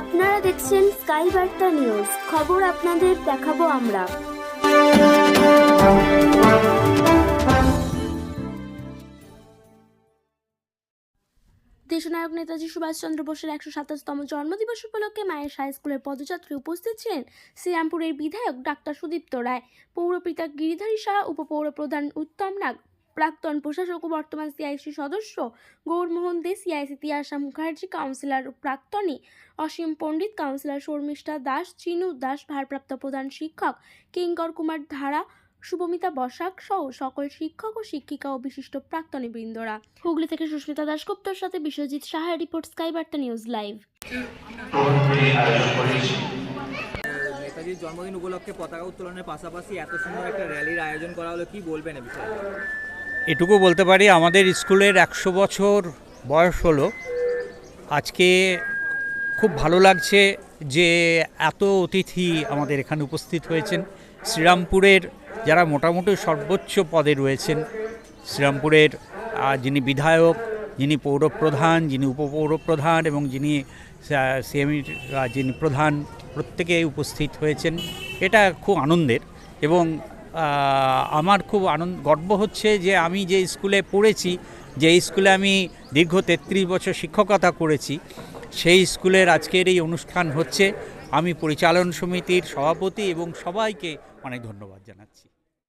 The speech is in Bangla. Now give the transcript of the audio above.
আপনারা দেখছেন স্কাই বার্তা নিউজ। খবর আপনাদের দেখাবো আমরা। দেশনায়ক নেতাজি সুভাষচন্দ্র বোসের একশো সাতাশতম জন্মদিবস উপলক্ষে মায়ের হাই স্কুলের পদযাত্রী উপস্থিত ছিলেন শ্রীরামপুরের বিধায়ক ডাক্তার সুদীপ্ত রায়, পৌরপিতা গিরিধারী শাহ, উপপৌরপ্রধান উত্তম নাগ প্রাক্তন প্রশাসক ও বর্তমান সিআইসি সদস্য গৌরমোহন দে সিআইসি তিয়াশা মুখার্জি, কাউন্সিলর প্রাক্তনী অসীম পণ্ডিত, কাউন্সিলর শর্মিষ্ঠা দাস, চিনু দাস, ভারপ্রাপ্ত প্রধান শিক্ষক কিঙ্কর কুমার ধারা, শুভমিতা বসাক সহ সকল শিক্ষক ও শিক্ষিকা ও বিশিষ্ট প্রাক্তনী বৃন্দরা হুগলি থেকে সুস্মিতা দাশগুপ্তর সাথে Biswajit Saha report, Sky Barta News Live. নেতাজির জন্মদিন উপলক্ষে পতাকা উত্তোলনের পাশাপাশি এত সুন্দর একটা র্যালির আয়োজন করা হলো, কি বলবেন এ বিষয়ে? এটুকু বলতে পারি, আমাদের স্কুলের একশো বছর বয়স হলো। আজকে খুব ভালো লাগছে যে এত অতিথি আমাদের এখানে উপস্থিত হয়েছেন। শ্রীরামপুরের যারা মোটামুটি সর্বোচ্চ পদে রয়েছেন, শ্রীরামপুরের যিনি বিধায়ক, যিনি পৌরপ্রধান, যিনি উপপৌরপ্রধান এবং যিনি সিএমির যিনি প্রধান, প্রত্যেকেই উপস্থিত হয়েছেন। এটা খুব আনন্দের এবং আমার খুব আনন্দ, গর্ব হচ্ছে যে আমি যে স্কুলে পড়েছি, যে স্কুলে আমি দীর্ঘ তেত্রিশ বছর শিক্ষকতা করেছি, সেই স্কুলের আজকের এই অনুষ্ঠান হচ্ছে। আমি পরিচালন সমিতির সভাপতি এবং সবাইকে অনেক ধন্যবাদ জানাচ্ছি।